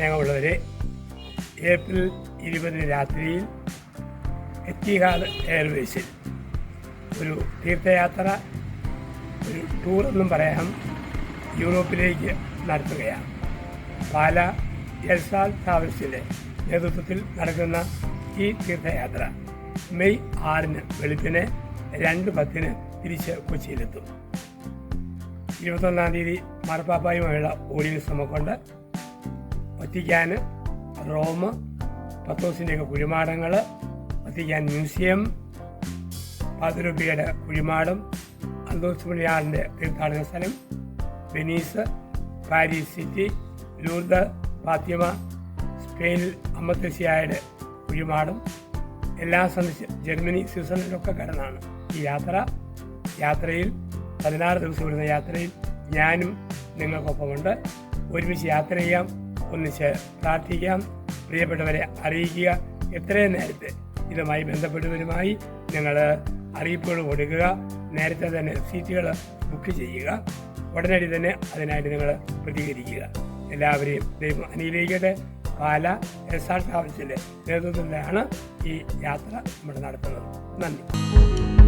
പ്രിയപ്പെട്ടവരെ ഏപ്രിൽ ഇരുപതിന് രാത്രിയിൽ എത്തിഹാദ് എയർവേസിൽ ഒരു തീർത്ഥയാത്ര ഒരു ടൂർ എന്നും പറയാം യൂറോപ്പിലേക്ക് നടത്തുകയാണ്. പാല എൽസാൽ ട്രാവൽസിന്റെ നേതൃത്വത്തിൽ നടക്കുന്ന ഈ തീർത്ഥയാത്ര മെയ് ആറിന് വെളുപ്പിന് രണ്ട് പത്തിന് തിരിച്ച് കൊച്ചിയിലെത്തും. ഇരുപത്തൊന്നാം തീയതി മാർപ്പാപ്പായുമായുള്ള ഓഡിയൻസ് നമുക്കുണ്ട്. വത്തിക്കാൻ റോം പത്തോസിന്റെയൊക്കെ കുഴിമാടങ്ങൾ വത്തിക്കാൻ മ്യൂസിയം പാതിരൂപിയുടെ കുഴിമാടം അന്തോസ് പുണ്യാളിന്റെ തീർത്ഥാടന സ്ഥലം Venice Paris city Lourdes Fatima സ്പെയിനിൽ അമ്മത്തസിയായുടെ കുഴിമാടം എല്ലാം സന്ദർശിച്ച് ജർമ്മനി സ്വിറ്റ്സർലൻഡിലൊക്കെ കടന്നാണ് ഈ യാത്ര. യാത്രയിൽ പതിനാറ് ദിവസം വരുന്ന യാത്രയിൽ ഞാനും നിങ്ങൾക്കൊപ്പമുണ്ട്. ഒരുമിച്ച് യാത്ര ചെയ്യാം. ഒന്നിച്ച് പ്രാർത്ഥിക്കാം. പ്രിയപ്പെട്ടവരെ അറിയിക്കുക. എത്രയും നേരത്തെ ഇതുമായി ബന്ധപ്പെട്ടവരുമായി നിങ്ങൾ അറിയിപ്പുകൾ കൊടുക്കുക. നേരത്തെ തന്നെ സീറ്റുകൾ ബുക്ക് ചെയ്യുക. ഉടനടി തന്നെ അതിനായിട്ട് നിങ്ങൾ പ്രതികരിക്കുക. എല്ലാവരെയും ദൈവം അനുഗ്രഹിക്കട്ടെ. പാല എസ് ആർ ട്രാവൽസിന്റെ നേതൃത്വത്തിലാണ് ഈ യാത്ര നമ്മൾ നടത്തുന്നത്. നന്ദി.